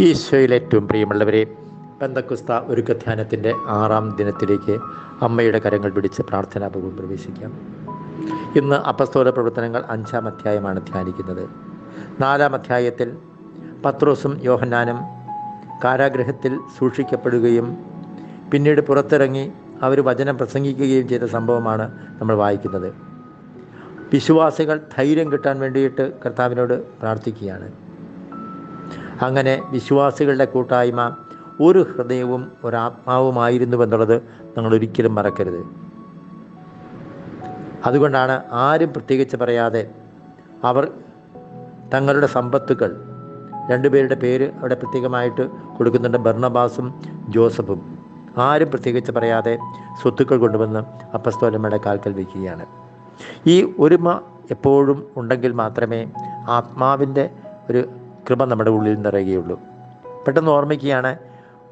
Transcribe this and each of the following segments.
ഈശോയിൽ ഏറ്റവും പ്രിയമുള്ളവരെ ബന്ധക്കുസ്ത ഒരുക്കധ്യാനത്തിന്റെ ആറാം ദിനത്തിലേക്ക് അമ്മയുടെ കരങ്ങൾ പിടിച്ച് പ്രാർത്ഥനാപൂർവം പ്രവേശിക്കാം. ഇന്ന് അപസ്തോല പ്രവർത്തനങ്ങൾ അഞ്ചാം അധ്യായമാണ് ധ്യാനിക്കുന്നത്. നാലാം അധ്യായത്തിൽ പത്രോസും യോഹന്നാനും കാരാഗ്രഹത്തിൽ സൂക്ഷിക്കപ്പെടുകയും പിന്നീട് പുറത്തിറങ്ങി അവർ വചനം പ്രസംഗിക്കുകയും ചെയ്ത സംഭവമാണ് നമ്മൾ വായിക്കുന്നത്. വിശ്വാസികൾ ധൈര്യം കിട്ടാൻ വേണ്ടിയിട്ട് കർത്താവിനോട് പ്രാർത്ഥിക്കുകയാണ്. അങ്ങനെ വിശ്വാസികളുടെ കൂട്ടായ്മ ഒരു ഹൃദയവും ഒരാത്മാവുമായിരുന്നുവെന്നുള്ളത് നിങ്ങൾ ഒരിക്കലും മറക്കരുത്. അതുകൊണ്ടാണ് ആരും പ്രത്യേകിച്ച് പറയാതെ അവർ തങ്ങളുടെ സമ്പത്തുകൾ രണ്ടുപേരുടെ പേര് അവിടെ പ്രത്യേകമായിട്ട് കൊടുക്കുന്നുണ്ട് ബർണബാസും ജോസഫും. ആരും പ്രത്യേകിച്ച് പറയാതെ സ്വത്തുക്കൾ കൊണ്ടുവന്ന് അപ്പസ്തോലമ്മയുടെ കാൽക്കൽ വയ്ക്കുകയാണ്. ഈ ഒരുമ എപ്പോഴും ഉണ്ടെങ്കിൽ മാത്രമേ ആത്മാവിന്റെ ഒരു കൃപ നമ്മുടെ ഉള്ളിൽ നിറയുകയുള്ളൂ. പെട്ടെന്ന് ഓർമ്മിക്കുകയാണ്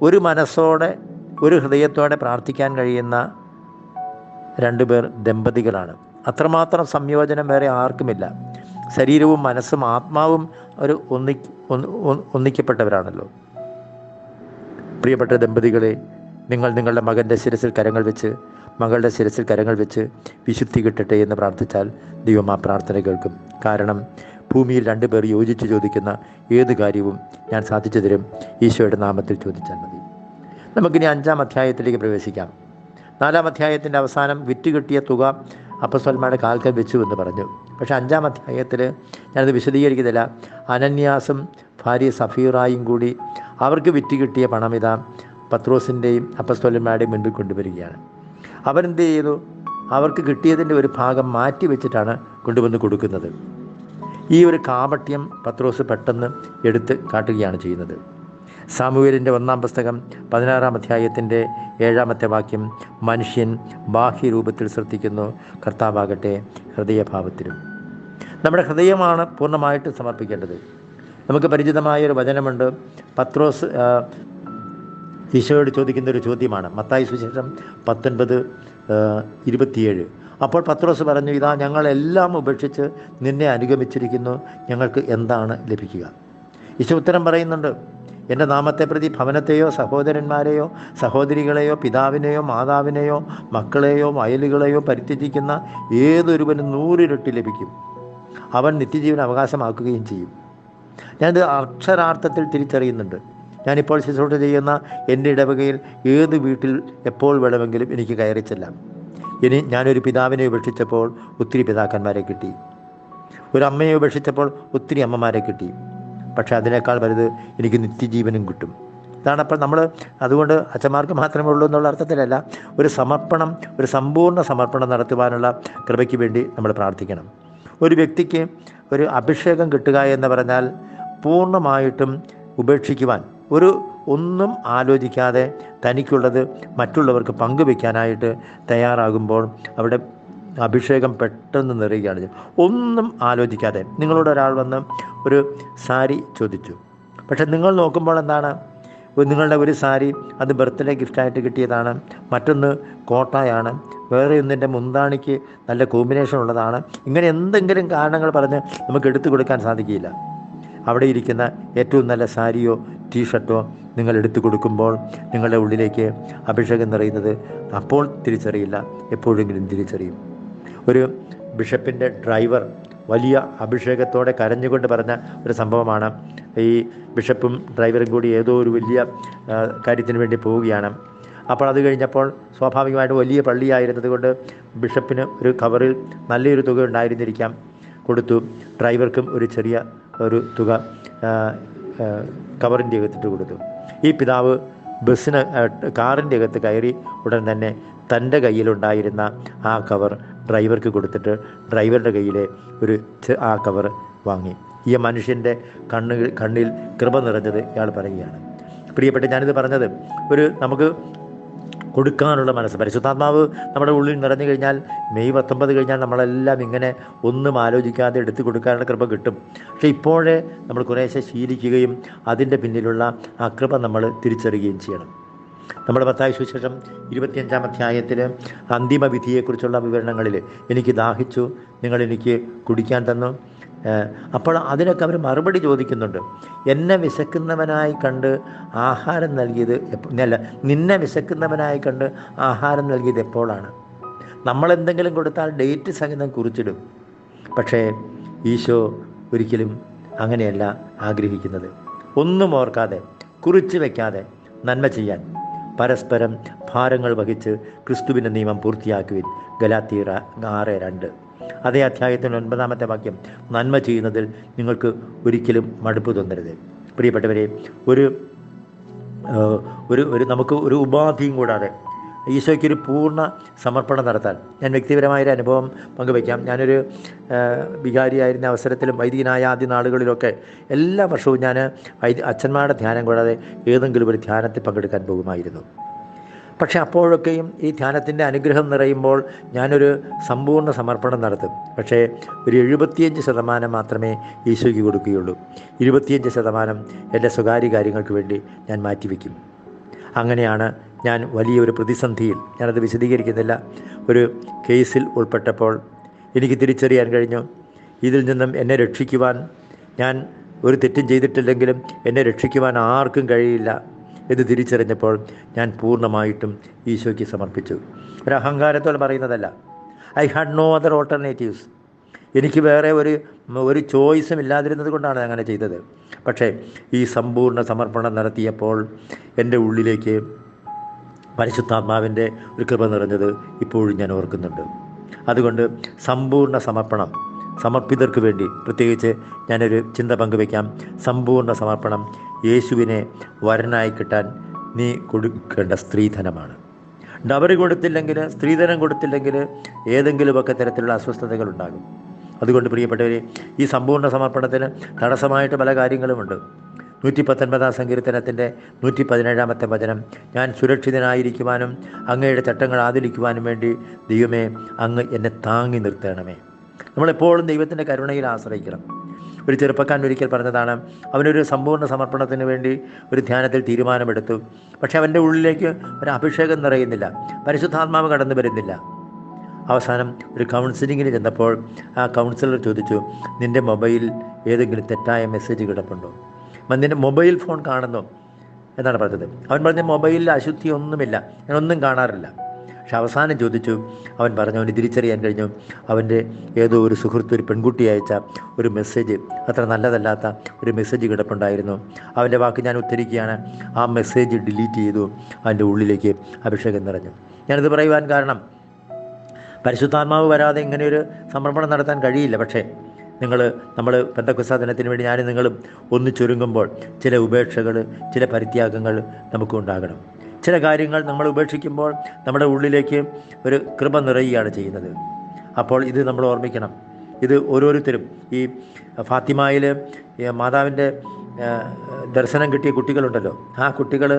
ഒരു മനസ്സോടെ ഒരു ഹൃദയത്തോടെ പ്രാർത്ഥിക്കാൻ കഴിയുന്ന രണ്ടുപേർ ദമ്പതികളാണ്. അത്രമാത്രം സംയോജനം വേറെ ആർക്കുമില്ല. ശരീരവും മനസ്സും ആത്മാവും ഒരു ഒന്നി ഒന്നിക്കപ്പെട്ടവരാണല്ലോ. പ്രിയപ്പെട്ട ദമ്പതികളെ നിങ്ങൾ നിങ്ങളുടെ മകന്റെ ശിരസിൽ കരങ്ങൾ വെച്ച് മകളുടെ ശിരസിൽ കരങ്ങൾ വെച്ച് വിശുദ്ധി കിട്ടട്ടെ എന്ന് പ്രാർത്ഥിച്ചാൽ ദൈവം ആ പ്രാർത്ഥന കേൾക്കും. കാരണം ഭൂമിയിൽ രണ്ടുപേർ യോജിച്ച് ചോദിക്കുന്ന ഏത് കാര്യവും ഞാൻ സാധിച്ചു തരും. ഈശോയുടെ നാമത്തിൽ ചോദിച്ചാൽ മതി. നമുക്കിനി അഞ്ചാം അധ്യായത്തിലേക്ക് പ്രവേശിക്കാം. നാലാം അധ്യായത്തിന്റെ അവസാനം വിറ്റുകിട്ടിയ തുക അപ്പസ്വൽമാരുടെ കാൽക്കൽ വെച്ചു എന്ന് പറഞ്ഞു. പക്ഷേ അഞ്ചാം അധ്യായത്തിൽ ഞാനത് വിശദീകരിക്കുന്നില്ല. അനന്യാസും ഭാര്യ സഫീറായും കൂടി അവർക്ക് വിറ്റ് കിട്ടിയ പണം ഇതാ പത്രോസിന്റെയും അപ്പസ്വലന്മാരുടെയും മുൻപിൽ കൊണ്ടുവരികയാണ്. അവരെന്ത് ചെയ്തു? അവർക്ക് കിട്ടിയതിന്റെ ഒരു ഭാഗം മാറ്റി വെച്ചിട്ടാണ് കൊണ്ടുവന്ന് കൊടുക്കുന്നത്. ഈ ഒരു കാപട്യം പത്രോസ് പെട്ടെന്ന് എടുത്ത് കാട്ടുകയാണ് ചെയ്യുന്നത്. സാമുവേലിന്റെ ഒന്നാം പുസ്തകം പതിനാറാം അധ്യായത്തിന്റെ ഏഴാമത്തെ വാക്യം മനുഷ്യൻ ബാഹ്യരൂപത്തിൽ ശ്രദ്ധിക്കുന്നു കർത്താവാകട്ടെ ഹൃദയഭാവത്തിലും. നമ്മുടെ ഹൃദയമാണ് പൂർണമായിട്ട് സമർപ്പിക്കേണ്ടത്. നമുക്ക് പരിചിതമായ ഒരു വചനമുണ്ട്. പത്രോസ് ഈശോയോട് ചോദിക്കുന്ന ഒരു ചോദ്യമാണ്. മത്തായി സുശേഷം പത്തൊൻപത് ഇരുപത്തിയേഴ്. അപ്പോൾ പത്രോസ് പറഞ്ഞു ഇതാ ഞങ്ങളെല്ലാം ഉപേക്ഷിച്ച് നിന്നെ അനുഗമിച്ചിരിക്കുന്നു. ഞങ്ങൾക്ക് എന്താണ് ലഭിക്കുക? ഈശോ ഉത്തരം പറയുന്നുണ്ട് എന്റെ നാമത്തെ പ്രതി ഭവനത്തെയോ സഹോദരന്മാരെയോ സഹോദരികളെയോ പിതാവിനെയോ മാതാവിനെയോ മക്കളെയോ വയലുകളെയോ പരിത്യജിക്കുന്ന ഏതൊരുവനും നൂറിരട്ടി ലഭിക്കും. അവൻ നിത്യജീവൻ അവകാശമാക്കുകയും ചെയ്യും. ഞാനിത് അക്ഷരാർത്ഥത്തിൽ തിരിച്ചറിയുന്നുണ്ട്. ഞാനിപ്പോൾ ശുശ്രൂഷ ചെയ്യുന്ന എന്റെ ഇടവകയിൽ ഏത് വീട്ടിൽ എപ്പോൾ വേണമെങ്കിലും എനിക്ക് കയറി ചെല്ലാം. ഇനി ഞാനൊരു പിതാവിനെ ഉപേക്ഷിച്ചപ്പോൾ ഒത്തിരി പിതാക്കന്മാരെ കിട്ടി. ഒരു അമ്മയെ ഉപേക്ഷിച്ചപ്പോൾ ഒത്തിരി അമ്മമാരെ കിട്ടി. പക്ഷേ അതിനേക്കാൾ വലുത് എനിക്ക് നിത്യജീവനും കിട്ടും. ഇതാണ് അപ്പോൾ നമ്മൾ അതുകൊണ്ട് അച്ഛന്മാർക്ക് മാത്രമേ ഉള്ളൂ എന്നുള്ള അർത്ഥത്തിലല്ല ഒരു സമർപ്പണം ഒരു സമ്പൂർണ സമർപ്പണം നടത്തുവാനുള്ള കൃപയ്ക്ക് വേണ്ടി നമ്മൾ പ്രാർത്ഥിക്കണം. ഒരു വ്യക്തിക്ക് ഒരു അഭിഷേകം കിട്ടുക എന്ന് പറഞ്ഞാൽ പൂർണമായിട്ടും ഉപേക്ഷിക്കുവാൻ ഒരു ഒന്നും ആലോചിക്കാതെ തനിക്കുള്ളത് മറ്റുള്ളവർക്ക് പങ്കുവെക്കാനായിട്ട് തയ്യാറാകുമ്പോൾ അവിടെ അഭിഷേകം പെട്ടെന്ന് നിറയുകയാണ് ഒന്നും ആലോചിക്കാതെ നിങ്ങളോട് ഒരാൾ വന്ന് ഒരു സാരി ചോദിച്ചു. പക്ഷെ നിങ്ങൾ നോക്കുമ്പോൾ എന്താണ്? നിങ്ങളുടെ ഒരു സാരി അത് ബർത്ത്ഡേ ഗിഫ്റ്റായിട്ട് കിട്ടിയതാണ് മറ്റൊന്ന് കോട്ടായാണ് വേറെ ഒന്നിന്റെ മുന്താണിക്ക് നല്ല കോമ്പിനേഷൻ ഉള്ളതാണ്. ഇങ്ങനെ എന്തെങ്കിലും കാരണങ്ങൾ പറഞ്ഞ് നമുക്ക് എടുത്തു കൊടുക്കാൻ സാധിക്കില്ല അവിടെ ഇരിക്കുന്ന ഏറ്റവും നല്ല സാരിയോ ടീഷർട്ടോ നിങ്ങൾ എടുത്തു കൊടുക്കുമ്പോൾ നിങ്ങളുടെ ഉള്ളിലേക്ക് അഭിഷേകം നിറയുന്നത് അപ്പോൾ തിരിച്ചറിയില്ല എപ്പോഴെങ്കിലും തിരിച്ചറിയും. ഒരു ബിഷപ്പിന്റെ ഡ്രൈവർ വലിയ അഭിഷേകത്തോടെ കരഞ്ഞുകൊണ്ട് പറഞ്ഞ ഒരു സംഭവമാണ്. ഈ ബിഷപ്പും ഡ്രൈവറും കൂടി ഏതോ ഒരു വലിയ കാര്യത്തിന് വേണ്ടി പോവുകയാണ്. അപ്പോൾ അത് കഴിഞ്ഞപ്പോൾ സ്വാഭാവികമായിട്ട് വലിയ പള്ളിയായിരുന്നത് കൊണ്ട് ബിഷപ്പിന് ഒരു കവറിൽ നല്ലൊരു തുക ഉണ്ടായിരുന്നിരിക്കാം. കൊടുത്തു. ഡ്രൈവർക്കും ഒരു ചെറിയ ഒരു തുക കവറിന്റെ അകത്തിട്ട് കൊടുത്തു. ഈ പിതാവ് ബസ്സിന് കാറിന്റെ അകത്ത് കയറി ഉടൻ തന്നെ തന്റെ കയ്യിലുണ്ടായിരുന്ന ആ കവർ ഡ്രൈവർക്ക് കൊടുത്തിട്ട് ഡ്രൈവറുടെ കയ്യിലെ ഒരു ആ കവർ വാങ്ങി. ഈ മനുഷ്യന്റെ കണ്ണുകൾ കണ്ണിൽ കൃപ നിറഞ്ഞത് ഇയാൾ പറയുകയാണ്. പ്രിയപ്പെട്ട ഞാനിത് പറഞ്ഞത് ഒരു നമുക്ക് കൊടുക്കാനുള്ള മനസ്സ്. പരിശുദ്ധാത്മാവ് നമ്മുടെ ഉള്ളിൽ നിറഞ്ഞു കഴിഞ്ഞാൽ മെയ് പത്തൊമ്പത് കഴിഞ്ഞാൽ നമ്മളെല്ലാം ഇങ്ങനെ ഒന്നും ആലോചിക്കാതെ എടുത്തു കൊടുക്കാനുള്ള കൃപ കിട്ടും. പക്ഷെ ഇപ്പോഴേ നമ്മൾ കുറേശ്ശെ ശീലിക്കുകയും അതിന്റെ പിന്നിലുള്ള ആ കൃപ നമ്മൾ തിരിച്ചറിയുകയും ചെയ്യണം. നമ്മുടെ പത്തായ വിശേഷം ഇരുപത്തിയഞ്ചാം അധ്യായത്തിൽ അന്തിമ വിധിയെക്കുറിച്ചുള്ള വിവരണങ്ങളിൽ എനിക്ക് ദാഹിച്ചു നിങ്ങൾ എനിക്ക് കുടിക്കാൻ തന്നു. അപ്പോൾ അതിനൊക്കെ അവർ മറുപടി ചോദിക്കുന്നുണ്ട്. എന്നെ വിശക്കുന്നവനായി കണ്ട് ആഹാരം നൽകിയത് അല്ല നിന്നെ വിശക്കുന്നവനായി കണ്ട് ആഹാരം നൽകിയത് എപ്പോഴാണ്? നമ്മൾ എന്തെങ്കിലും കൊടുത്താൽ ഡേറ്റ് സഹിതം കുറിച്ചിടും. പക്ഷേ ഈശോ ഒരിക്കലും അങ്ങനെയല്ല ആഗ്രഹിക്കുന്നത്. ഒന്നും ഓർക്കാതെ കുറിച്ച് വയ്ക്കാതെ നന്മ ചെയ്യാൻ പരസ്പരം ഭാരങ്ങൾ വഹിച്ച് ക്രിസ്തുവിന്റെ നിയമം പൂർത്തിയാക്കുവിൻ. ഗലാത്തീറ ആറ് രണ്ട്. അതേ അധ്യായത്തിന്റെ ഒൻപതാമത്തെ വാക്യം നന്മ ചെയ്യുന്നതിൽ നിങ്ങൾക്ക് ഒരിക്കലും മടുപ്പ് തോന്നരുത്. പ്രിയപ്പെട്ടവരെ ഒരു ഒരു ഒരു നമുക്ക് ഒരു ഉപാധിയും കൂടാതെ ഈശോയ്ക്ക് ഒരു പൂർണ സമർപ്പണം നടത്താൻ ഞാൻ വ്യക്തിപരമായൊരു അനുഭവം പങ്കുവയ്ക്കാം. ഞാനൊരു വികാരിയായിരുന്ന അവസരത്തിലും വൈദികനായ ആദ്യ നാളുകളിലൊക്കെ എല്ലാ വർഷവും ഞാൻ അച്ഛന്മാരുടെ ധ്യാനം കൂടാതെ ഏതെങ്കിലും ഒരു ധ്യാനത്തിൽ പങ്കെടുക്കാൻ പോകുമായിരുന്നു. പക്ഷെ അപ്പോഴൊക്കെയും ഈ ധ്യാനത്തിന്റെ അനുഗ്രഹം നിറയുമ്പോൾ ഞാനൊരു സമ്പൂർണ സമർപ്പണം നടത്തും. പക്ഷേ ഒരു എഴുപത്തിയഞ്ച് ശതമാനം മാത്രമേ ഈശോയ്ക്ക് കൊടുക്കുകയുള്ളൂ. ഇരുപത്തിയഞ്ച് ശതമാനം എന്റെ സ്വകാര്യ കാര്യങ്ങൾക്ക് വേണ്ടി ഞാൻ മാറ്റിവെക്കും. അങ്ങനെയാണ് ഞാൻ വലിയൊരു പ്രതിസന്ധിയിൽ ഞാനത് വിശദീകരിക്കുന്നില്ല ഒരു കേസിൽ ഉൾപ്പെട്ടപ്പോൾ എനിക്ക് തിരിച്ചറിയാൻ കഴിഞ്ഞു. ഇതിൽ നിന്നും എന്നെ രക്ഷിക്കുവാൻ ഞാൻ ഒരു തെറ്റും ചെയ്തിട്ടില്ലെങ്കിലും എന്നെ രക്ഷിക്കുവാൻ ആർക്കും കഴിയില്ല. എന്ന് തിരിച്ചറിഞ്ഞപ്പോൾ ഞാൻ പൂർണമായിട്ടും ഈശോയ്ക്ക് സമർപ്പിച്ചു. ഒരു അഹങ്കാരത്തോടെ പറയുന്നതല്ല. I had no other alternatives എനിക്ക് വേറെ ഒരു ഒരു ചോയ്സും ഇല്ലാതിരുന്നത് കൊണ്ടാണ് അങ്ങനെ ചെയ്തത്. പക്ഷേ ഈ സമ്പൂർണ സമർപ്പണം നടത്തിയപ്പോൾ എന്റെ ഉള്ളിലേക്ക് പരിശുദ്ധാത്മാവിന്റെ ഒരു കൃപ നിറഞ്ഞത് ഇപ്പോഴും ഞാൻ ഓർക്കുന്നുണ്ട്. അതുകൊണ്ട് സമ്പൂർണ സമർപ്പണം സമർപ്പിതർക്ക് വേണ്ടി പ്രത്യേകിച്ച് ഞാനൊരു ചിന്ത പങ്കുവയ്ക്കാം സമ്പൂർണ സമർപ്പണം യേശുവിനെ വരനായി കിട്ടാൻ നീ കൊടുക്കേണ്ട സ്ത്രീധനമാണ്. ഡബറി കൊടുത്തില്ലെങ്കിൽ സ്ത്രീധനം കൊടുത്തില്ലെങ്കിൽ ഏതെങ്കിലുമൊക്കെ തരത്തിലുള്ള അസ്വസ്ഥതകൾ ഉണ്ടാകും. അതുകൊണ്ട് പ്രിയപ്പെട്ടവരെ ഈ സമ്പൂർണ സമർപ്പണത്തിന് തടസ്സമായിട്ട് പല കാര്യങ്ങളുമുണ്ട്. നൂറ്റി പത്തൊൻപതാം സങ്കീർത്തനത്തിന്റെ നൂറ്റി പതിനേഴാമത്തെ വചനം ഞാൻ സുരക്ഷിതനായിരിക്കുവാനും അങ്ങയുടെ ചട്ടങ്ങൾ ആദരിക്കുവാനും വേണ്ടി ദൈവമേ അങ്ങ് എന്നെ താങ്ങി നിർത്തണമേ. നമ്മളെപ്പോഴും ദൈവത്തിന്റെ കരുണയിൽ ആശ്രയിക്കണം. ഒരു ചെറുപ്പക്കാരൻ ഒരിക്കൽ പറഞ്ഞതാണ് അവനൊരു സമ്പൂർണ സമർപ്പണത്തിന് വേണ്ടി ഒരു ധ്യാനത്തിൽ തീരുമാനമെടുത്തു. പക്ഷെ അവന്റെ ഉള്ളിലേക്ക് ഒരു അഭിഷേകം നിറയുന്നില്ല പരിശുദ്ധാത്മാവ് കടന്നു വരുന്നില്ല. അവസാനം ഒരു കൗൺസിലിങ്ങിന് ചെന്നപ്പോൾ ആ കൗൺസിലർ ചോദിച്ചു നിന്റെ മൊബൈൽ ഏതെങ്കിലും തെറ്റായ മെസ്സേജ് കിടപ്പുണ്ടോ? നിന്റെ മൊബൈൽ ഫോൺ കാണുന്നു എന്നാണ് പറഞ്ഞത്. അവൻ പറഞ്ഞ മൊബൈലിൽ അശുദ്ധി ഒന്നുമില്ല ഞാനൊന്നും കാണാറില്ല. പക്ഷെ അവസാനം ചോദിച്ചു അവൻ പറഞ്ഞു അവന് തിരിച്ചറിയാൻ കഴിഞ്ഞു. അവന്റെ ഏതോ ഒരു സുഹൃത്ത് ഒരു പെൺകുട്ടി അയച്ച ഒരു മെസ്സേജ് അത്ര നല്ലതല്ലാത്ത ഒരു മെസ്സേജ് കിടപ്പുണ്ടായിരുന്നു. അവന്റെ വാക്ക് ഞാൻ ഉദ്ധരിക്കുകയാണ്. ആ മെസ്സേജ് ഡിലീറ്റ് ചെയ്തു. അവന്റെ ഉള്ളിലേക്ക് അഭിഷേകം നിറഞ്ഞു. ഞാനിത് പറയുവാൻ കാരണം പരിശുദ്ധാത്മാവ് വരാതെ ഇങ്ങനെയൊരു സമർപ്പണം നടത്താൻ കഴിയില്ല. പക്ഷേ നിങ്ങൾ നമ്മൾ പെന്തക്കുസാ ദിനത്തിന് വേണ്ടി ഞാനും നിങ്ങളും ഒന്നിച്ചൊരുങ്ങുമ്പോൾ ചില ഉപേക്ഷകൾ ചില പരിത്യാഗങ്ങൾ നമുക്ക് ഉണ്ടാകണം ചില കാര്യങ്ങൾ നമ്മൾ ഉപേക്ഷിക്കുമ്പോൾ നമ്മുടെ ഉള്ളിലേക്ക് ഒരു കൃപ നിറയുകയാണ് ചെയ്യുന്നത്. അപ്പോൾ ഇത് നമ്മൾ ഓർമ്മിക്കണം. ഇത് ഓരോരുത്തരും ഈ ഫാത്തിമയിൽ മാതാവിന്റെ ദർശനം കിട്ടിയ കുട്ടികളുണ്ടല്ലോ. ആ കുട്ടികൾ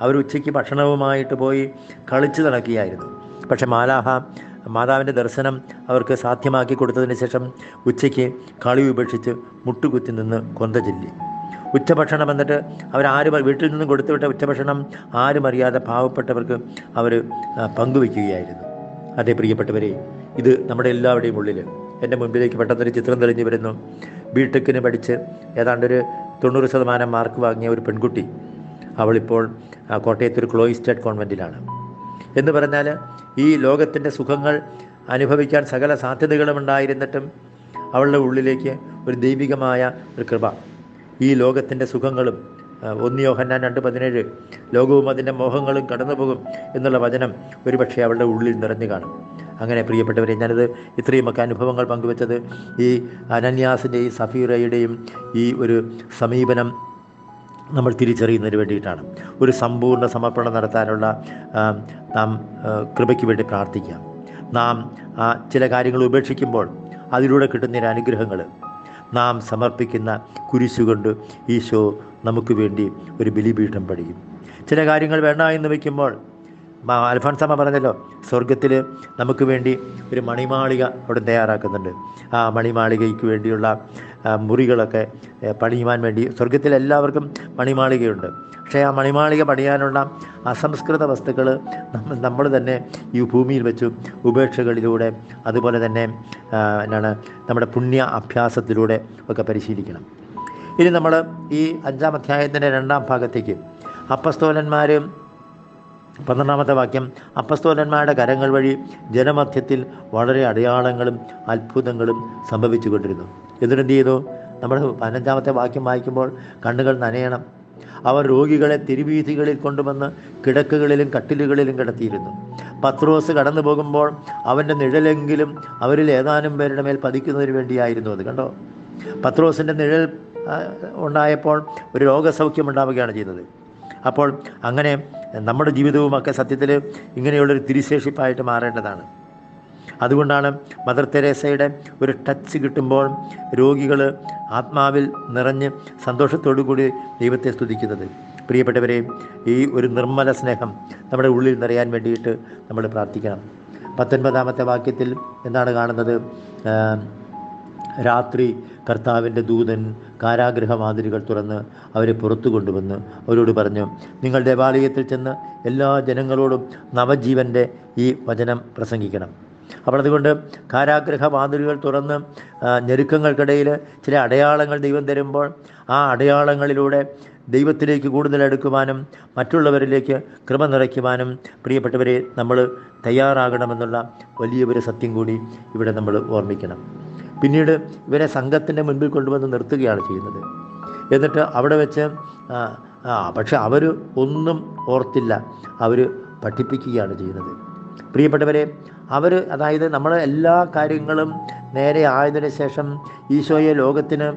അവർ ഉച്ചയ്ക്ക് ഭക്ഷണവുമായിട്ട് പോയി കളിച്ചു നടക്കുകയായിരുന്നു. പക്ഷെ മാലാഹ മാതാവിന്റെ ദർശനം അവർക്ക് സാധ്യമാക്കി കൊടുത്തതിന് ശേഷം ഉച്ചയ്ക്ക് കളി ഉപേക്ഷിച്ച് മുട്ടുകുത്തി നിന്ന് കൊന്ത ചൊല്ലി. ഉച്ചഭക്ഷണം എന്നിട്ട് അവരാരും വീട്ടിൽ നിന്നും കൊടുത്തുവിട്ട ഉച്ചഭക്ഷണം ആരും അറിയാതെ പാവപ്പെട്ടവർക്ക് അവർ പങ്കുവെക്കുകയായിരുന്നു. അതേ പ്രിയപ്പെട്ടവരെ ഇത് നമ്മുടെ എല്ലാവരുടെയും ഉള്ളിൽ എന്റെ മുമ്പിലേക്ക് പെട്ടെന്നൊരു ചിത്രം തെളിഞ്ഞു വരുന്നു. ബിടെക്കിന് പഠിച്ച് ഏതാണ്ടൊരു തൊണ്ണൂറ് ശതമാനം മാർക്ക് വാങ്ങിയ ഒരു പെൺകുട്ടി അവളിപ്പോൾ കോട്ടയത്തൊരു കോട്ടയത്ത് ഒരു ക്ലോയി സ്റ്റേറ്റ് കോൺവെന്റിലാണ് എന്ന് പറഞ്ഞാൽ ഈ ലോകത്തിന്റെ സുഖങ്ങൾ അനുഭവിക്കാൻ സകല സാധ്യതകളും ഉണ്ടായിരുന്നിട്ടും അവളുടെ ഉള്ളിലേക്ക് ഒരു ദൈവികമായ ഒരു കൃപ ഈ ലോകത്തിന്റെ സുഖങ്ങളും ഒന്ന് യോഹന്നാൻ രണ്ട് പതിനേഴ് ലോകവും അതിന്റെ മോഹങ്ങളും കടന്നു പോകും എന്നുള്ള വചനം ഒരുപക്ഷെ അവളുടെ ഉള്ളിൽ നിറഞ്ഞു കാണും. അങ്ങനെ പ്രിയപ്പെട്ടവരെ ഞാനത് ഇത്രയുമൊക്കെ അനുഭവങ്ങൾ പങ്കുവെച്ചത് ഈ അനന്യാസിന്റെയും സഫീറയുടെയും ഈ ഒരു സമീപനം നമ്മൾ തിരിച്ചറിയുന്നതിന് വേണ്ടിയിട്ടാണ്. ഒരു സമ്പൂർണ സമർപ്പണം നടത്താനുള്ള നാം കൃപയ്ക്ക് വേണ്ടി പ്രാർത്ഥിക്കാം. നാം ചില കാര്യങ്ങൾ ഉപേക്ഷിക്കുമ്പോൾ അതിലൂടെ കിട്ടുന്ന അനുഗ്രഹങ്ങൾ നാം സമർപ്പിക്കുന്ന കുരിശുകൊണ്ട് ഈശോ നമുക്ക് വേണ്ടി ഒരു ബലിപീഠം പണിയും. ചില കാര്യങ്ങൾ വേണ്ട എന്ന് വയ്ക്കുമ്പോൾ മ- അൽഫോൻസാമ്മ പറഞ്ഞല്ലോ സ്വർഗത്തിൽ നമുക്ക് വേണ്ടി ഒരു മണിമാളിക അവിടെ തയ്യാറാക്കുന്നുണ്ട്. ആ മണിമാളികയ്ക്ക് വേണ്ടിയുള്ള മുറികളൊക്കെ പണിയുവാൻ വേണ്ടി സ്വർഗത്തിൽ എല്ലാവർക്കും മണിമാളികയുണ്ട്. പക്ഷേ ആ മണിമാളിക പണിയാനുള്ള അസംസ്കൃത വസ്തുക്കൾ നമ്മൾ നമ്മൾ തന്നെ ഈ ഭൂമിയിൽ വെച്ചു ഉപേക്ഷകളിലൂടെ അതുപോലെ തന്നെ എന്നാണ് നമ്മുടെ പുണ്യ അഭ്യാസത്തിലൂടെ ഒക്കെ പരിശീലിക്കണം. ഇനി നമ്മൾ ഈ അഞ്ചാം അധ്യായത്തിന്റെ രണ്ടാം ഭാഗത്തേക്ക്. അപ്പസ്തോലന്മാർ പന്ത്രണ്ടാമത്തെ വാക്യം അപ്പസ്തോലന്മാരുടെ കരങ്ങൾ വഴി ജനമധ്യത്തിൽ വളരെ അടയാളങ്ങളും അത്ഭുതങ്ങളും സംഭവിച്ചു കൊണ്ടിരുന്നു എന്നിട്ട് എന്ത് ചെയ്തു? നമ്മൾ പതിനഞ്ചാമത്തെ വാക്യം വായിക്കുമ്പോൾ കണ്ണുകൾ നനയണം. അവർ രോഗികളെ തിരുവീഥികളിൽ കൊണ്ടുവന്ന് കിടക്കുകളിലും കട്ടിലുകളിലും കിടത്തിയിരുന്നു. പത്രോസ് കടന്നു പോകുമ്പോൾ അവന്റെ നിഴലെങ്കിലും അവരിൽ ഏതാനും പേരുടെ മേൽ പതിക്കുന്നതിന് വേണ്ടിയായിരുന്നു അത്. കണ്ടോ? പത്രോസിന്റെ നിഴൽ ഉണ്ടായപ്പോൾ ഒരു രോഗസൗഖ്യം ഉണ്ടാവുകയാണ് ചെയ്യുന്നത് അപ്പോൾ അങ്ങനെ നമ്മുടെ ജീവിതവുമൊക്കെ സത്യത്തിൽ ഇങ്ങനെയുള്ളൊരു തിരിശേഷിപ്പായിട്ട് മാറേണ്ടതാണ്. അതുകൊണ്ടാണ് മദർ തെരേസയുടെ ഒരു ടച്ച് കിട്ടുമ്പോൾ രോഗികൾ ആത്മാവിൽ നിറഞ്ഞ് സന്തോഷത്തോടു കൂടി ദൈവത്തെ സ്തുതിക്കുന്നത്. പ്രിയപ്പെട്ടവരെ ഈ ഒരു നിർമ്മല സ്നേഹം നമ്മുടെ ഉള്ളിൽ നിറയാൻ വേണ്ടിയിട്ട് നമ്മൾ പ്രാർത്ഥിക്കണം. പത്തൊൻപതാമത്തെ വാക്യത്തിൽ എന്താണ് കാണുന്നത്? രാത്രി കർത്താവിന്റെ ദൂതൻ കാരാഗ്രഹമാതിരികൾ തുറന്ന് അവരെ പുറത്തു കൊണ്ടുവന്ന് അവരോട് പറഞ്ഞു നിങ്ങൾ ദേവാലയത്തിൽ ചെന്ന് എല്ലാ ജനങ്ങളോടും നവജീവന്റെ ഈ വചനം പ്രസംഗിക്കണം. അപ്പോൾ അതുകൊണ്ട് കാരാഗ്രഹ വാതിലുകൾ തുറന്ന് ഞെരുക്കങ്ങൾക്കിടയിൽ ചില അടയാളങ്ങൾ ദൈവം തരുമ്പോൾ ആ അടയാളങ്ങളിലൂടെ ദൈവത്തിലേക്ക് കൂടുതൽ അടുക്കുവാനും മറ്റുള്ളവരിലേക്ക് കൃപ നിറയ്ക്കുവാനും പ്രിയപ്പെട്ടവരെ നമ്മൾ തയ്യാറാകണമെന്നുള്ള വലിയ ഒരു സത്യം കൂടി ഇവിടെ നമ്മൾ ഓർമ്മിക്കണം. പിന്നീട് ഇവരെ സംഘത്തിന്റെ മുൻപിൽ കൊണ്ടുവന്ന് നിർത്തുകയാണ് ചെയ്യുന്നത്. എന്നിട്ട് അവിടെ വെച്ച് പക്ഷെ അവർ ഒന്നും ഓർത്തില്ല അവർ പഠിപ്പിക്കുകയാണ് ചെയ്യുന്നത്. പ്രിയപ്പെട്ടവരെ അവർ അതായത് നമ്മൾ എല്ലാ കാര്യങ്ങളും നേരെ ആയതിനു ശേഷം ഈശോയെ ലോകത്തിന്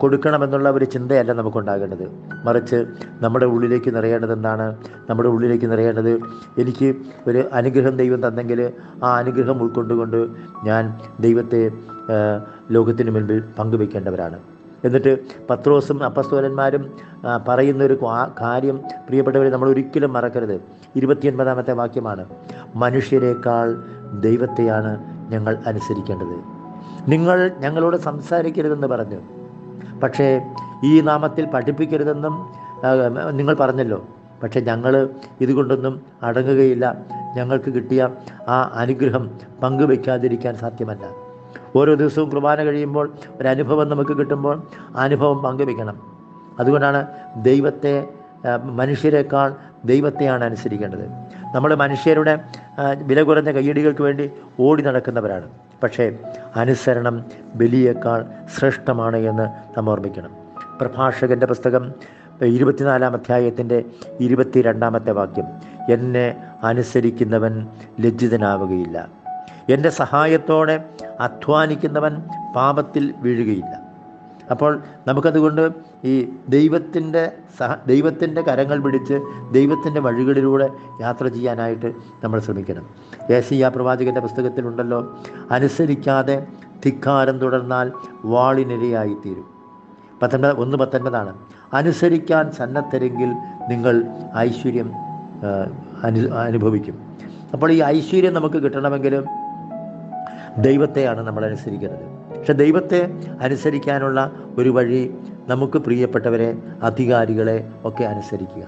കൊടുക്കണമെന്നുള്ള ഒരു ചിന്തയല്ല നമുക്കുണ്ടാകേണ്ടത്. മറിച്ച് നമ്മുടെ ഉള്ളിലേക്ക് നിറയേണ്ടത് എന്താണ്? നമ്മുടെ ഉള്ളിലേക്ക് നിറയേണ്ടത് എനിക്ക് ഒരു അനുഗ്രഹം ദൈവം തന്നെങ്കിൽ ആ അനുഗ്രഹം ഉൾക്കൊണ്ടുകൊണ്ട് ഞാൻ ദൈവത്തെ ലോകത്തിന് മുൻപിൽ പങ്കുവെക്കേണ്ടവരാണ് എന്നിട്ട് പത്രോസും അപ്പസ്തോലന്മാരും പറയുന്ന ഒരു കാര്യം പ്രിയപ്പെട്ടവരെ നമ്മൾ ഒരിക്കലും മറക്കരുത്. ഇരുപത്തിയൊൻപതാമത്തെ വാക്യമാണ്. മനുഷ്യരെക്കാൾ ദൈവത്തെയാണ് ഞങ്ങൾ അനുസരിക്കേണ്ടത്. നിങ്ങൾ ഞങ്ങളോട് സംസാരിക്കരുതെന്ന് പറഞ്ഞു. പക്ഷേ ഈ നാമത്തിൽ പഠിപ്പിക്കരുതെന്നും നിങ്ങൾ പറഞ്ഞല്ലോ. പക്ഷേ ഞങ്ങൾ ഇതുകൊണ്ടൊന്നും അടങ്ങുകയില്ല. ഞങ്ങൾക്ക് കിട്ടിയ ആ അനുഗ്രഹം പങ്കുവെക്കാതിരിക്കാൻ സാധ്യമല്ല. ഓരോ ദിവസവും കുർബാന കഴിയുമ്പോൾ ഒരു അനുഭവം നമുക്ക് കിട്ടുമ്പോൾ അനുഭവം പങ്കുവെക്കണം. അതുകൊണ്ടാണ് ദൈവത്തെ മനുഷ്യരെക്കാൾ ദൈവത്തെയാണ് അനുസരിക്കേണ്ടത്. നമ്മൾ മനുഷ്യരുടെ വില കുറഞ്ഞ കയ്യടികൾക്ക് വേണ്ടി ഓടി നടക്കുന്നവരാണ്. പക്ഷേ അനുസരണം ബലിയേക്കാൾ ശ്രേഷ്ഠമാണ് എന്ന് നാം ഓർമ്മിക്കണം. പ്രഭാഷകന്റെ പുസ്തകം ഇരുപത്തിനാലാം അധ്യായത്തിന്റെ ഇരുപത്തിരണ്ടാമത്തെ വാക്യം എന്നെ അനുസരിക്കുന്നവൻ ലജ്ജിതനാവുകയില്ല. എന്റെ സഹായത്തോടെ അധ്വാനിക്കുന്നവൻ പാപത്തിൽ വീഴുകയില്ല. അപ്പോൾ നമുക്കതുകൊണ്ട് ഈ ദൈവത്തിന്റെ സഹ ദൈവത്തിന്റെ കരങ്ങൾ പിടിച്ച് ദൈവത്തിന്റെ വഴികളിലൂടെ യാത്ര ചെയ്യാനായിട്ട് നമ്മൾ ശ്രമിക്കണം. ഏസിയ പ്രവാചകന്റെ പുസ്തകത്തിലുണ്ടല്ലോ അനുസരിക്കാതെ ധിക്കാരം തുടർന്നാൽ വാളിനിരയായിത്തീരും പത്തൊൻപത് ഒന്ന് പത്തൊൻപതാണ്. അനുസരിക്കാൻ സന്നദ്ധരെങ്കിൽ നിങ്ങൾ ഐശ്വര്യം അനു അനുഭവിക്കും. അപ്പോൾ ഈ ഐശ്വര്യം നമുക്ക് കിട്ടണമെങ്കിലും ദൈവത്തെയാണ് നമ്മൾ അനുസരിക്കുന്നത്. പക്ഷെ ദൈവത്തെ അനുസരിക്കാനുള്ള ഒരു വഴി നമുക്ക് പ്രിയപ്പെട്ടവരെ അധികാരികളെ ഒക്കെ അനുസരിക്കുക.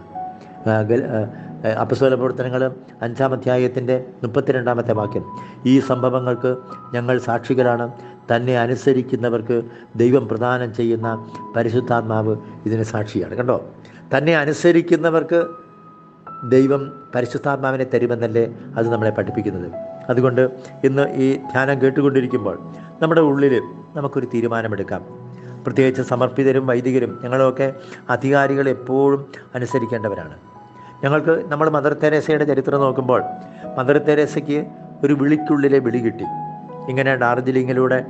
അപ്പസ്വല പ്രവർത്തനങ്ങൾ അഞ്ചാം അധ്യായത്തിന്റെ മുപ്പത്തിരണ്ടാമത്തെ വാക്യം. ഈ സംഭവങ്ങൾക്ക് ഞങ്ങൾ സാക്ഷികളാണ്. തന്നെ അനുസരിക്കുന്നവർക്ക് ദൈവം പ്രദാനം ചെയ്യുന്ന പരിശുദ്ധാത്മാവ് ഇതിന് സാക്ഷിയാണ്. കണ്ടോ? തന്നെ അനുസരിക്കുന്നവർക്ക് ദൈവം പരിശുദ്ധാത്മാവിനെ തരുമെന്നല്ലേ അത് നമ്മളെ പഠിപ്പിക്കുന്നത്. അതുകൊണ്ട് ഇന്ന് ഈ ധ്യാനം കേട്ടുകൊണ്ടിരിക്കുമ്പോൾ നമ്മുടെ ഉള്ളിൽ നമുക്കൊരു തീരുമാനമെടുക്കാം. പ്രത്യേകിച്ച് സമർപ്പിതരും വൈദികരും ഞങ്ങളൊക്കെ അധികാരികൾ എപ്പോഴും അനുസരിക്കേണ്ടവരാണ്. ഞങ്ങൾക്ക് നമ്മൾ മദർ തെരേസയുടെ ചരിത്രം നോക്കുമ്പോൾ മദർ തെരേസയ്ക്ക് ഒരു വിളിക്കുള്ളിലെ വിളി കിട്ടി. ഇങ്ങനെ ഡാർജിലിങ്ങിലൂടെ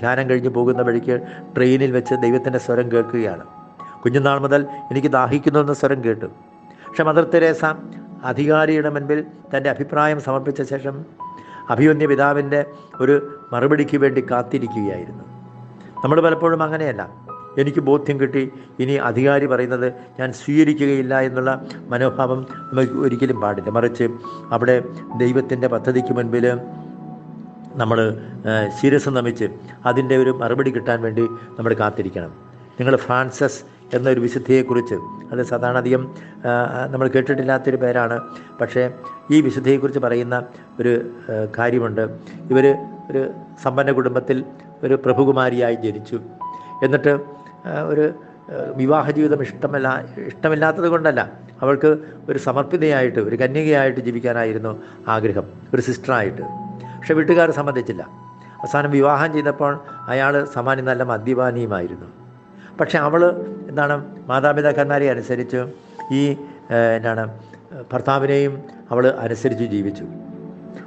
ധ്യാനം കഴിഞ്ഞ് പോകുന്ന വഴിക്ക് ട്രെയിനിൽ വെച്ച് ദൈവത്തിന്റെ സ്വരം കേൾക്കുകയാണ്. കുഞ്ഞുനാൾ മുതൽ എനിക്ക് ദാഹിക്കുന്നു എന്ന സ്വരം കേട്ടു. പക്ഷെ മദർ തെരേസ അധികാരിയുടെ മുൻപിൽ തന്റെ അഭിപ്രായം സമർപ്പിച്ച ശേഷം അഭിമന്യ പിതാവിന്റെ ഒരു മറുപടിക്ക് വേണ്ടി കാത്തിരിക്കുകയായിരുന്നു. നമ്മൾ പലപ്പോഴും അങ്ങനെയല്ല. എനിക്ക് ബോധ്യം കിട്ടി ഇനി അധികാരി പറയുന്നത് ഞാൻ സ്വീകരിക്കുകയില്ല എന്നുള്ള മനോഭാവം നമുക്ക് ഒരിക്കലും പാടില്ല. മറിച്ച് അവിടെ ദൈവത്തിന്റെ പദ്ധതിക്ക് മുൻപിൽ നമ്മൾ ശിരസ് നമിച്ച് അതിന്റെ ഒരു മറുപടി കിട്ടാൻ വേണ്ടി നമ്മൾ കാത്തിരിക്കണം. നിങ്ങൾ ഫ്രാൻസസ് എന്നൊരു വിശുദ്ധിയെക്കുറിച്ച്. അത് സാധാരണ അധികം നമ്മൾ കേട്ടിട്ടില്ലാത്തൊരു പേരാണ്. പക്ഷേ ഈ വിശുദ്ധിയെക്കുറിച്ച് പറയുന്ന ഒരു കാര്യമുണ്ട്. ഇവർ ഒരു സമ്പന്ന കുടുംബത്തിൽ ഒരു പ്രഭുകുമാരിയായി ജനിച്ചു. എന്നിട്ട് ഒരു വിവാഹ ജീവിതം ഇഷ്ടമല്ല ഇഷ്ടമില്ലാത്തത് കൊണ്ടല്ല അവൾക്ക് ഒരു സമർപ്പിതയായിട്ട് ഒരു കന്യകയായിട്ട് ജീവിക്കാനായിരുന്നു ആഗ്രഹം ഒരു സിസ്റ്ററായിട്ട്. പക്ഷെ വീട്ടുകാർ സമ്മതിച്ചില്ല അവസാനം വിവാഹം ചെയ്തപ്പോൾ അയാൾ സമാനി നല്ല മദ്യപാനിയുമായിരുന്നു. പക്ഷെ അവൾ എന്താണ് മാതാപിതാക്കന്മാരെ അനുസരിച്ച് ഈ എന്താണ് ഭർത്താവിനെയും അവൾ അനുസരിച്ച് ജീവിച്ചു.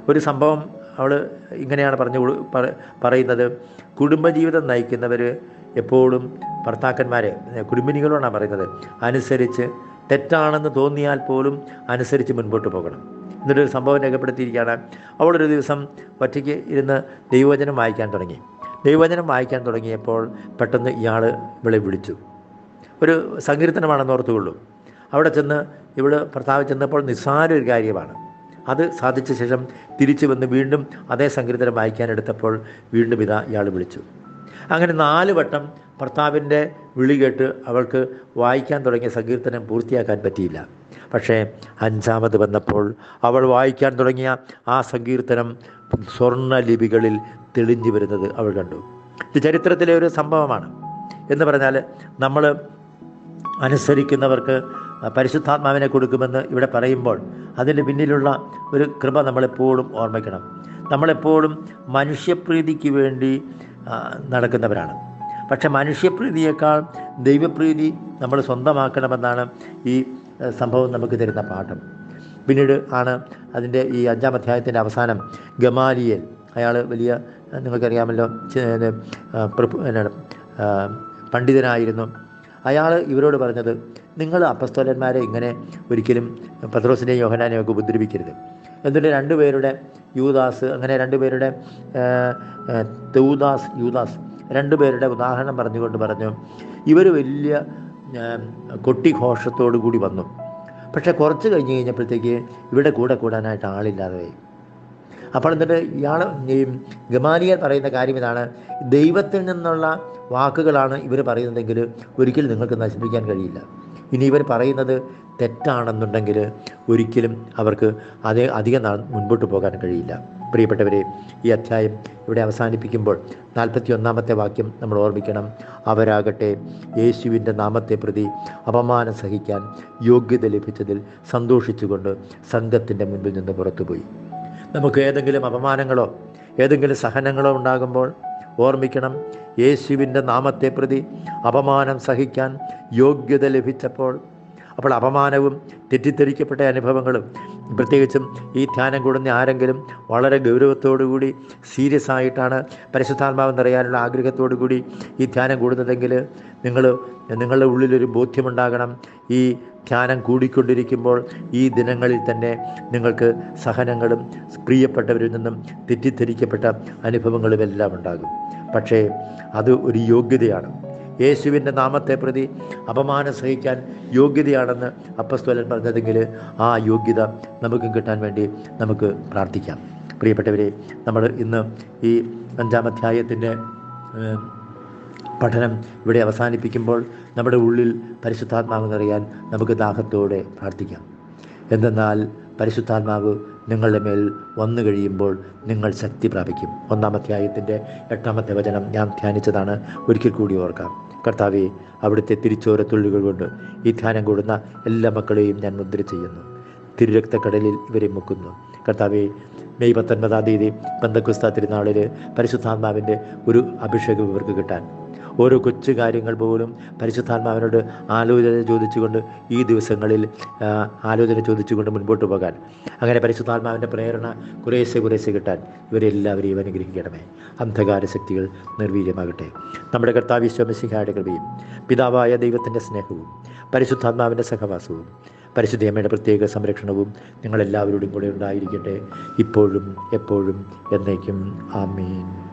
ഒരു സംഭവം അവൾ ഇങ്ങനെയാണ് പറഞ്ഞു പറയുന്നത്. കുടുംബജീവിതം നയിക്കുന്നവർ എപ്പോഴും ഭർത്താക്കന്മാരെ കുടുംബിനികളോടാണ് പറയുന്നത്. അനുസരിച്ച് തെറ്റാണെന്ന് തോന്നിയാൽ പോലും അനുസരിച്ച് മുൻപോട്ട് പോകണം. എന്നിട്ടൊരു സംഭവം രേഖപ്പെടുത്തിയിരിക്കുകയാണ്. അവളൊരു ദിവസം ഒറ്റയ്ക്ക് ഇരുന്ന് ദൈവവചനം വായിക്കാൻ തുടങ്ങി. ദൈവവചനം വായിക്കാൻ തുടങ്ങിയപ്പോൾ പെട്ടെന്ന് ഇയാൾ ഇവളെ വിളിച്ചു. ഒരു സങ്കീർത്തനമാണെന്ന് ഓർത്തുകൊള്ളൂ. അവിടെ ചെന്ന് ഇവൾ ഭർത്താവ് ചെന്നപ്പോൾ നിസ്സാര ഒരു കാര്യമാണ്. അത് സാധിച്ച ശേഷം തിരിച്ചു വന്ന് വീണ്ടും അതേ സങ്കീർത്തനം വായിക്കാനെടുത്തപ്പോൾ വീണ്ടും ഇതാ ഇയാൾ വിളിച്ചു. അങ്ങനെ നാല് വട്ടം ഭർത്താവിന്റെ വിളി കേട്ട് അവൾക്ക് വായിക്കാൻ തുടങ്ങിയ സങ്കീർത്തനം പൂർത്തിയാക്കാൻ പറ്റിയില്ല. പക്ഷേ അഞ്ചാമത് വന്നപ്പോൾ അവൾ വായിക്കാൻ തുടങ്ങിയ ആ സങ്കീർത്തനം സ്വർണ ലിപികളിൽ തെളിഞ്ഞു വരുന്നത് അവൾ കണ്ടു. ഇത് ചരിത്രത്തിലെ ഒരു സംഭവമാണ്. എന്ന് പറഞ്ഞാൽ നമ്മൾ അനുസരിക്കുന്നവർക്ക് പരിശുദ്ധാത്മാവിനെ കൊടുക്കുമെന്ന് ഇവിടെ പറയുമ്പോൾ അതിന് പിന്നിലുള്ള ഒരു കൃപ നമ്മളെപ്പോഴും ഓർമ്മിക്കണം. നമ്മളെപ്പോഴും മനുഷ്യപ്രീതിക്ക് വേണ്ടി നടക്കുന്നവരാണ്. പക്ഷെ മനുഷ്യപ്രീതിയേക്കാൾ ദൈവപ്രീതി നമ്മൾ സ്വന്തമാക്കണമെന്നാണ് ഈ സംഭവം നമുക്ക് തരുന്ന പാഠം. പിന്നീട് ആണ് അതിന്റെ ഈ അഞ്ചാം അധ്യായത്തിന്റെ അവസാനം ഗമാലിയൽ. അയാൾ വലിയ നിങ്ങൾക്കറിയാമല്ലോ എന്നാണ് പണ്ഡിതനായിരുന്നു. അയാൾ ഇവരോട് പറഞ്ഞത് നിങ്ങൾ അപ്പസ്തോലന്മാരെ ഇങ്ങനെ ഒരിക്കലും പത്രോസിനെയും യോഹനാനെയും ഒക്കെ ഉപദ്രവിക്കരുത്. എന്നിട്ട് രണ്ടുപേരുടെ യൂദാസ് അങ്ങനെ രണ്ടുപേരുടെ തൗദാസ് യൂദാസ് രണ്ടുപേരുടെ ഉദാഹരണം പറഞ്ഞുകൊണ്ട് പറഞ്ഞു ഇവർ വലിയ കൊട്ടിഘോഷത്തോടു കൂടി വന്നു. പക്ഷേ കുറച്ച് കഴിഞ്ഞ് കഴിഞ്ഞപ്പോഴത്തേക്ക് ഇവിടെ കൂടെ കൂടാനായിട്ട് ആളില്ലാതെ അപ്പോൾ എന്നിട്ട് ഇയാൾ ഈ ഗമാലിയ പറയുന്ന കാര്യം ഇതാണ്. ദൈവത്തിൽ നിന്നുള്ള വാക്കുകളാണ് ഇവർ പറയുന്നതെങ്കിൽ ഒരിക്കലും നിങ്ങൾക്ക് നശിപ്പിക്കാൻ കഴിയില്ല. ഇനി ഇവർ പറയുന്നത് തെറ്റാണെന്നുണ്ടെങ്കിൽ ഒരിക്കലും അവർക്ക് അതേ അധികം മുൻപോട്ട് പോകാൻ കഴിയില്ല. പ്രിയപ്പെട്ടവരെ ഈ അധ്യായം ഇവിടെ അവസാനിപ്പിക്കുമ്പോൾ നാൽപ്പത്തി ഒന്നാമത്തെ വാക്യം നമ്മൾ ഓർമ്മിക്കണം. അവരാകട്ടെ യേശുവിന്റെ നാമത്തെ പ്രതി അപമാനം സഹിക്കാൻ യോഗ്യത ലഭിച്ചതിൽ സന്തോഷിച്ചുകൊണ്ട് സംഘത്തിന്റെ മുൻപിൽ നിന്ന് പുറത്തുപോയി. നമുക്ക് ഏതെങ്കിലും അപമാനങ്ങളോ ഏതെങ്കിലും സഹനങ്ങളോ ഉണ്ടാകുമ്പോൾ ഓർമ്മിക്കണം യേശുവിന്റെ നാമത്തെ പ്രതി അപമാനം സഹിക്കാൻ യോഗ്യത ലഭിച്ചപ്പോൾ അപ്പോൾ അപമാനവും തെറ്റിദ്ധരിക്കപ്പെട്ട അനുഭവങ്ങളും പ്രത്യേകിച്ചും ഈ ധ്യാനം കൂടുന്ന ആരെങ്കിലും വളരെ ഗൗരവത്തോടുകൂടി സീരിയസ് ആയിട്ടാണ് പരിശുദ്ധാത്മാവ് നിറയാനുള്ള ആഗ്രഹത്തോടു കൂടി ഈ ധ്യാനം കൂടുന്നതെങ്കിൽ നിങ്ങൾ നിങ്ങളുടെ ഉള്ളിലൊരു ബോധ്യമുണ്ടാകണം. ഈ ധ്യാനം കൂടിക്കൊണ്ടിരിക്കുമ്പോൾ ഈ ദിനങ്ങളിൽ തന്നെ നിങ്ങൾക്ക് സഹനങ്ങളും പ്രിയപ്പെട്ടവരിൽ നിന്നും തെറ്റിദ്ധരിക്കപ്പെട്ട അനുഭവങ്ങളും എല്ലാം ഉണ്ടാകും. പക്ഷേ അത് ഒരു യോഗ്യതയാണ്. യേശുവിന്റെ നാമത്തെ പ്രതി അപമാനം സഹിക്കാൻ യോഗ്യതയാണെന്ന് അപ്പസ്തോലൻ പറഞ്ഞതെങ്കിൽ ആ യോഗ്യത നമുക്കും കിട്ടാൻ വേണ്ടി നമുക്ക് പ്രാർത്ഥിക്കാം. പ്രിയപ്പെട്ടവരെ നമ്മൾ ഇന്ന് ഈ അഞ്ചാം അധ്യായത്തിന്റെ പഠനം ഇവിടെ അവസാനിപ്പിക്കുമ്പോൾ നമ്മുടെ ഉള്ളിൽ പരിശുദ്ധാത്മാവ് നിറയാൻ നമുക്ക് ദാഹത്തോടെ പ്രാർത്ഥിക്കാം. എന്തെന്നാൽ പരിശുദ്ധാത്മാവ് നിങ്ങളുടെ മേൽ വന്നു കഴിയുമ്പോൾ നിങ്ങൾ ശക്തി പ്രാപിക്കും. ഒന്നാം അധ്യായത്തിന്റെ എട്ടാമത്തെ വചനം ഞാൻ ധ്യാനിച്ചതാണ്. ഒരിക്കൽ കൂടി ഓർക്കാം. കർത്താവെ അവിടുത്തെ തിരിച്ചോര തുള്ളികൾ കൊണ്ട് ഈ ധ്യാനം കൂടുന്ന എല്ലാ മക്കളെയും ഞാൻ മുദ്ര ചെയ്യുന്നു. തിരുരക്തക്കടലിൽ ഇവരെ മുക്കുന്നു. കർത്താവെ മെയ് പത്തൊൻപതാം തീയതി പന്തക്കുസ്ത തിരുനാളിൽ പരിശുദ്ധാത്മാവിന്റെ ഒരു അഭിഷേകം ഇവർക്ക് കിട്ടാൻ. ഓരോ കൊച്ചു കാര്യങ്ങൾ പോലും പരിശുദ്ധാത്മാവിനോട് ആലോചന ചോദിച്ചുകൊണ്ട് ഈ ദിവസങ്ങളിൽ ആലോചന ചോദിച്ചുകൊണ്ട് മുൻപോട്ട് പോകാൻ. അങ്ങനെ പരിശുദ്ധാത്മാവിന്റെ പ്രേരണ കുറേശ്ശെ കുറേശ്ശെ കിട്ടാൻ ഇവരെല്ലാവരെയും അനുഗ്രഹിക്കണമേ. അന്ധകാര ശക്തികൾ നിർവീര്യമാകട്ടെ. നമ്മുടെ കർത്താവ് വിശ്വമസിഹായുടെ കൃപയും പിതാവായ ദൈവത്തിന്റെ സ്നേഹവും പരിശുദ്ധാത്മാവിന്റെ സഹവാസവും പരിശുദ്ധയമ്മയുടെ പ്രത്യേക സംരക്ഷണവും നിങ്ങളെല്ലാവരോടും കൂടെ ഉണ്ടായിരിക്കട്ടെ. ഇപ്പോഴും എപ്പോഴും എന്നേക്കും. ആമീൻ.